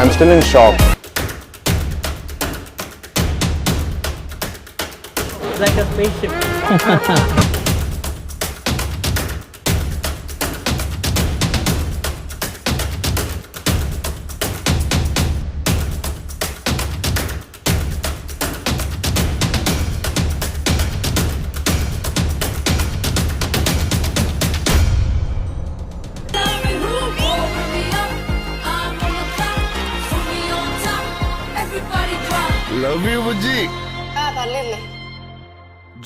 I'm still in shock. It's like a spaceship. Love you Bujji.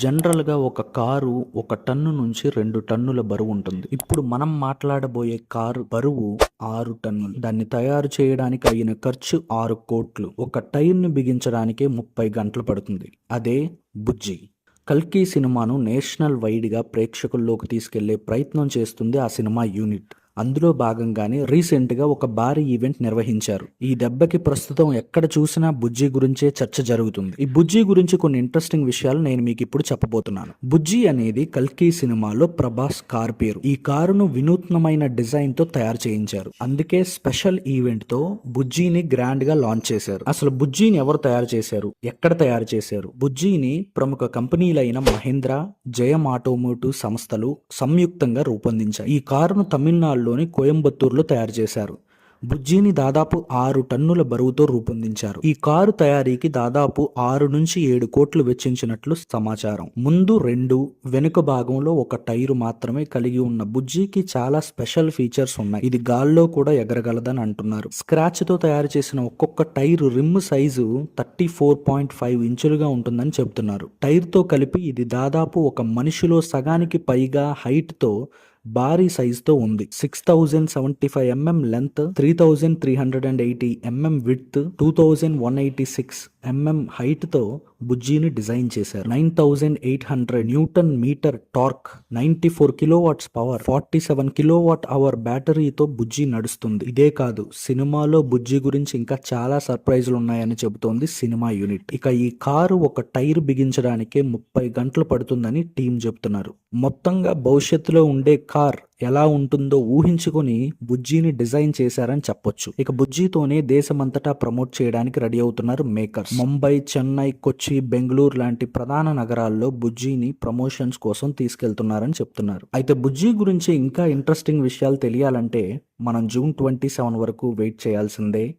జనరల్గా ఒక car ఒక ton నుంచి రెండు టన్నుల బరువు ఉంటుంది. ఇప్పుడు మనం మాట్లాడబోయే కారు బరువు ఆరు టన్నులు. దాన్ని తయారు చేయడానికి అయిన ఖర్చు ఆరు కోట్లు. ఒక టైర్ని బిగించడానికే ముప్పై గంటలు పడుతుంది. అదే బుజ్జి. కల్కి సినిమాను నేషనల్ వైడ్గా ప్రేక్షకుల్లోకి తీసుకెళ్ళే ప్రయత్నం చేస్తుంది ఆ సినిమా యూనిట్. అందులో భాగంగానే రీసెంట్గా ఒక భారీ ఈవెంట్ నిర్వహించారు. ఈ దెబ్బకి ప్రస్తుతం ఎక్కడ చూసినా బుజ్జి గురించే చర్చ జరుగుతుంది. ఈ బుజ్జి గురించి కొన్ని ఇంట్రెస్టింగ్ విషయాలు నేను మీకు ఇప్పుడు చెప్పబోతున్నాను. బుజ్జి అనేది కల్కి సినిమాలో ప్రభాస్ కార్ పేరు. ఈ కారును వినూత్నమైన డిజైన్తో తయారు చేయించారు. అందుకే స్పెషల్ ఈవెంట్తో బుజ్జిని గ్రాండ్గా లాంచ్ చేశారు. అసలు బుజ్జిని ఎవరు తయారు చేశారు? ఎక్కడ తయారు చేశారు? బుజ్జిని ప్రముఖ కంపెనీలైన మహేంద్ర జయం ఆటోమోటివ్ సంస్థలు సంయుక్తంగా రూపొందించాయి. ఈ కారును తమిళనాడు తమిళనాడులోని కోయంబత్తూరులో తయారు చేశారు. బుజ్జిని దాదాపు ఆరు టన్నుల బరువుతో రూపొందించారు. ఈ కారు తయారీకి దాదాపు ఆరు నుంచి ఏడు కోట్లు వెచ్చించినట్లు సమాచారం. ముందు రెండు వెనుక భాగంలో ఒక టైరు మాత్రమే కలిగి ఉన్న బుజ్జికి చాలా స్పెషల్ ఫీచర్స్ ఉన్నాయి. ఇది గాల్లో కూడా ఎగరగలదని అంటున్నారు. స్క్రాచ్తో తయారు చేసిన ఒక్కొక్క tyre rim size thirty four point five ఇంచులుగా ఉంటుందని చెబుతున్నారు. టైర్తో కలిపి ఇది దాదాపు ఒక మనిషిలో సగానికి పైగా హైట్తో భారీ సైజుతో ఉంది. Six thousand seventy five mm length three thousand three hundred and eighty mm width two thousand one eighty six mm హైట్తో బుజ్జీని డిజైన్ చేశారు. Nine thousand eight hundred newton metre torque ninety four kilo watts power forty seven kilo watt hour బ్యాటరీతో Bujji నడుస్తుంది. ఇదే కాదు సినిమాలో బుజ్జి గురించి ఇంకా చాలా సర్ప్రైజ్లు ఉన్నాయని చెబుతోంది సినిమా యూనిట్. ఇక ఈ కారు ఒక టైర్ బిగించడానికే ముప్పై గంటలు పడుతుందని టీం చెబుతున్నారు. మొత్తంగా భవిష్యత్తులో ఉండే కార్ ఎలా ఉంటుందో ఊహించుకొని బుజ్జిని డిజైన్ చేశారని చెప్పొచ్చు. ఇక బుజ్జితోనే దేశమంతటా ప్రమోట్ చేయడానికి రెడీ అవుతున్నారు మేకర్స్. ముంబై చెన్నై కొచ్చి బెంగళూరు లాంటి ప్రధాన నగరాల్లో బుజ్జిని ప్రమోషన్స్ కోసం తీసుకెళ్తున్నారని చెప్తున్నారు. అయితే బుజ్జి గురించి ఇంకా ఇంట్రెస్టింగ్ విషయాలు తెలియాలంటే మనం జూన్ ట్వంటీ సెవెన్ వరకు వెయిట్ చేయాల్సిందే.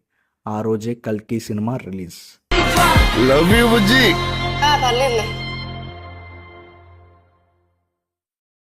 ఆ రోజే కల్కి cinema release. Love you Bujji.